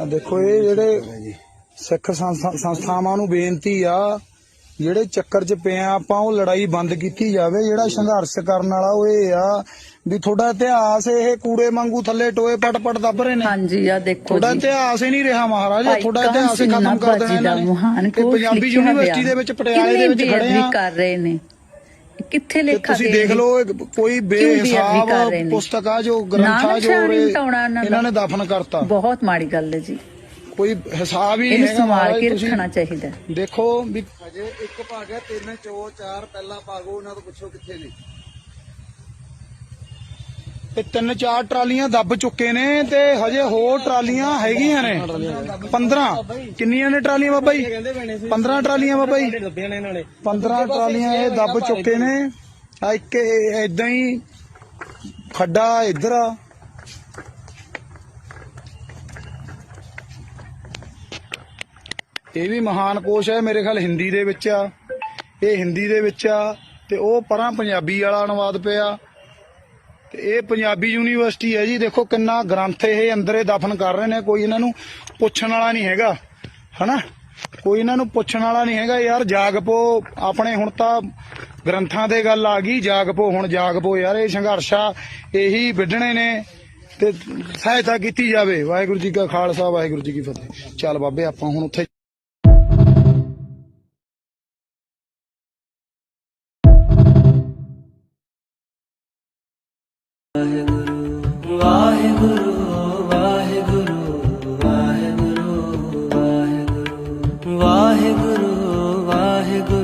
ਆ ਦੇਖੋ ਇਹ ਜਿਹੜੇ ਸਿੱਖ ਸੰਸਥਾ- ਸੰਸਥਾਵਾਂ ਨੂੰ ਬੇਨਤੀ ਆ ਜਿਹੜੇ ਚੱਕਰ 'ਚ ਪਏ ਆ ਆਪਾਂ ਉਹ ਲੜਾਈ ਬੰਦ ਕੀਤੀ ਜਾਵੇ ਜਿਹੜਾ ਸੰਘਰਸ਼ ਕਰਨ ਵਾਲਾ ਉਹ ਇਹ ਆ ਵੀ ਤੁਹਾਡਾ ਇਤਿਹਾਸ ਇਹ ਕੂੜੇ ਵਾਂਗੂ ਥੱਲੇ ਟੋਏ ਪਟ ਪਟ ਦੱਬ ਰਹੇ ਨੇ। ਹਾਂਜੀ ਆ ਦੇਖੋ ਤੁਹਾਡਾ ਇਤਿਹਾਸ ਹੀ ਨਹੀਂ ਰਿਹਾ ਮਹਾਰਾਜ ਤੁਹਾਡਾ ਕਾਹਨ ਇਤਿਹਾਸ ਖਤਮ ਕਰ ਦੇਣਾ ਇਹਨਾਂ ਨੇ। ਪੰਜਾਬੀ ਯੂਨੀਵਰਸਿਟੀ। ਦੇ ਵਿੱਚ ਪਟਿਆਲੇ ਦੇ ਵਿੱਚ ਖੜੇ ਆ। ਕਰ ਰਹੇ ਨੇ। ਕਿੱਥੇ ਤੇ ਲੇਖਾ ਤੁਸੀਂ ਦੇਖ? ਲਓ ਕੋਈ ਬੇਹਿਸਾਬ? ਪੁਸਤਕ ਆ ਜੋ ਗ੍ਰੰਥ ਆ ਜੋ ਇਹਨਾਂ ਨੇ ਦਫਨ ਕਰਤਾ। ਬਹੁਤ ਮਾੜੀ ਗੱਲ ਹੈ ਜੀ। ਕੋਈ ਹਿਸਾਬ ਹੀ ਨਹੀਂ ਹੈਗਾ ਸੰਭਾਲ ਮਹਾਰਾਜ ਕੇ ਰੱਖਣਾ ਚਾਹੀਦਾ। ਦੇਖੋ ਵੀ ਅਜੇ ਇੱਕ ਭਾਗ ਹੈ ਤਿੰਨ ਚੋ ਚਾਰ ਪਹਿਲਾਂ ਭਾਗੋ ਉਹਨਾਂ ਤੋਂ ਪੁੱਛੋ ਕਿੱਥੇ ਨੇ। ਤੇ ਤਿੰਨ ਚਾਰ ਟਰਾਲੀਆਂ ਦੱਬ ਚੁੱਕੇ ਨੇ ਤੇ ਹਜੇ ਹੋਰ ਟਰਾਲੀਆਂ ਹੈਗੀਆਂ ਨੇ। 15 ਕਿੰਨੀਆਂ ਨੇ ਟਰਾਲੀਆਂ ਬਾਬਾ ਜੀ? 15 ਟਰਾਲੀਆਂ ਬਾਬਾ ਜੀ। 15 ਟਰਾਲੀਆਂ ਇਹ ਦੱਬ ਚੁੱਕੇ ਨੇ। ਆ ਇੱਕ ਇਦਾਂ ਹੀ ਖੱਡਾ ਇੱਧਰ ਆ। ਇਹ ਵੀ ਮਹਾਨ ਕੋਸ਼ ਹੈ ਮੇਰੇ ਖਿਆਲ ਹਿੰਦੀ ਦੇ ਵਿੱਚ ਆ। ਇਹ ਹਿੰਦੀ ਦੇ ਵਿੱਚ ਆ ਤੇ ਉਹ ਪਰਾਂ ਪੰਜਾਬੀ ਵਾਲਾ ਅਨੁਵਾਦ ਪਿਆ। ਤੇ ਇਹ ਪੰਜਾਬੀ ਯੂਨੀਵਰਸਿਟੀ ਹੈ ਜੀ। ਦੇਖੋ ਕਿੰਨਾ ਗ੍ਰੰਥ ਇਹ ਅੰਦਰੇ ਦਫਨ ਕਰ ਰਹੇ ਨੇ। ਕੋਈ ਇਹਨਾਂ ਨੂੰ ਪੁੱਛਣ ਵਾਲਾ ਨਹੀਂ ਹੈਗਾ, ਹਨਾ? ਕੋਈ ਇਹਨਾਂ ਨੂੰ ਪੁੱਛਣ ਵਾਲਾ ਨਹੀਂ ਹੈਗਾ, ਯਾਰ ਜਾਗ ਪੋ ਆਪਣੇ ਹੁਣ ਤਾਂ ਗ੍ਰੰਥਾਂ ਤੇ ਗੱਲ ਆ ਗਈ ਜਾਗ ਪੋ ਹੁਣ ਜਾਗ ਪੋ ਯਾਰ, ਇਹ ਸੰਘਰਸ਼ਾ ਇਹੀ ਵਿੱਢਣੇ ਨੇ ਤੇ ਸਹਾਇਤਾ ਕੀਤੀ ਜਾਵੇ। ਵਾਹਿਗੁਰੂ ਜੀ ਕਾ ਖਾਲਸਾ, ਵਾਹਿਗੁਰੂ ਜੀ ਕੀ ਫਤਿਹ। ਚੱਲ ਬਾਬੇ, ਆਪਾਂ ਹੁਣ ਉੱਥੇ ਵਾਹਿਗੁਰੂ ਵਾਹਿਗੁਰੂ।